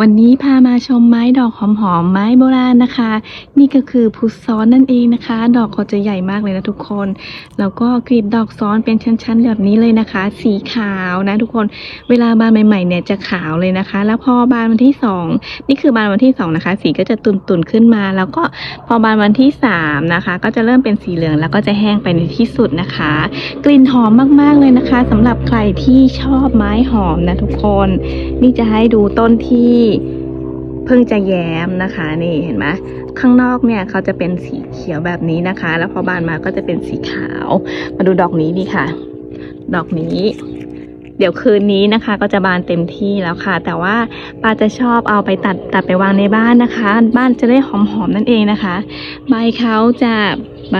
วันนี้พามาชมไม้ดอกหอมๆไม้โบราณนะคะ นี่ก็คือพุทซ้อนนั่นเองนะคะ ดอกเขาจะใหญ่มากเลยนะทุกคน แล้วก็กลีบดอกซ้อนเป็นชั้นๆแบบนี้เลยนะคะ สีขาวนะทุกคนเวลาบานใหม่ๆเนี่ยจะขาวเลยนะคะ แล้วพอบานวันที่สองนี่คือบานวันที่สองนะคะสีก็จะตุ่นๆขึ้นมา แล้วก็พอบานวันที่สามนะคะ ก็จะเริ่มเป็นสีเหลืองแล้วก็จะแห้งไปในที่สุดนะคะ กลิ่นหอมมากๆเลยนะคะสำหรับใครที่ชอบไม้หอมนะทุกคน นี่จะให้ดูต้นที่เพิ่งจะแย้มนะคะนี่เห็นไหมข้างนอกเนี่ยเขาจะเป็นสีเขียวแบบนี้นะคะ แล้วพอบานมาก็จะเป็นสีขาว มาดูดอกนี้ดีค่ะ ดอกนี้ เดี๋ยวคืนนี้นะคะ ก็จะบานเต็มที่แล้วค่ะ แต่ว่าป้าจะชอบเอาไปตัดตัดไปวางในบ้านนะคะ บ้านจะได้หอมๆนั่นเองนะคะ ใบเขาจะใบ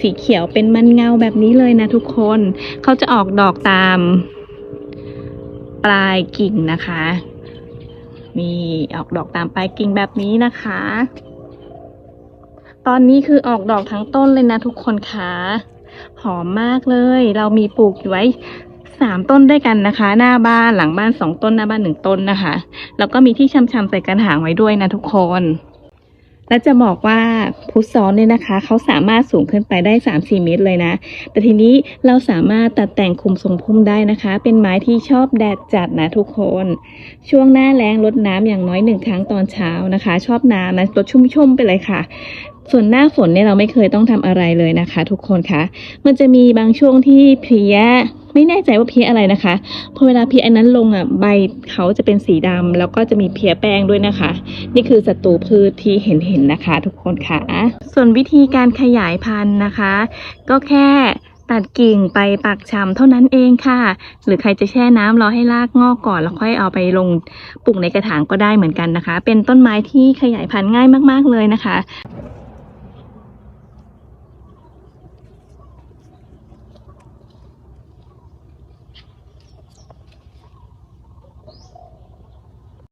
สีเขียวเป็นมันเงาแบบนี้เลยนะทุกคนเขาจะออกดอกตามปลายกิ่งนะคะ นี่ออกดอกตามปลายกิ่งแบบนี้นะคะ ตอนนี้คือออกดอกทั้งต้นเลยนะทุกคนคะหอมมากเลย เรามีปลูกอยู่ไว้สามต้นด้วยกันนะคะ หน้าบ้านหลังบ้านสองต้นหน้าบ้านหนึ่งต้นนะคะ แล้วก็มีที่ชำๆใส่กระถางไว้ด้วยนะทุกคน และจะบอกว่าพุทซ้อนเนี่ยนะคะเขาสามารถสูงขึ้นไปได้ 3-4 เมตรเลยนะ แต่ทีนี้เราสามารถตัดแต่งคุมทรงพุ่มได้นะคะ เป็นไม้ที่ชอบแดดจัดนะทุกคน ช่วงหน้าแล้งลดน้ำอย่างน้อยหนึ่งครั้งตอนเช้านะคะ ชอบน้ำนะลดชุ่มๆไปเลยค่ะส่วนหน้าฝนเนี่ยเราไม่เคยต้องทำอะไรเลยนะคะ ทุกคนคะ มันจะมีบางช่วงที่เพลีย ไม่แน่ใจว่าเพลียอะไรนะคะพอเวลาเพลียอันนั้นลงอะใบเขาจะเป็นสีดำแล้วก็จะมีเพลียแป้งด้วยนะคะ นี่คือศัตรูพืชที่เห็นเห็นๆนะคะ ทุกคนค่ะ ส่วนวิธีการขยายพันธุ์นะคะ ก็แค่ตัดกิ่งไปปักชำเท่านั้นเองค่ะ หรือใครจะแช่น้ำรอให้รากงอกก่อน แล้วค่อยเอาไปลงปลูกในกระถางก็ได้เหมือนกันนะคะ เป็นต้นไม้ที่ขยายพันธุ์ง่ายมาก ๆเลยนะคะ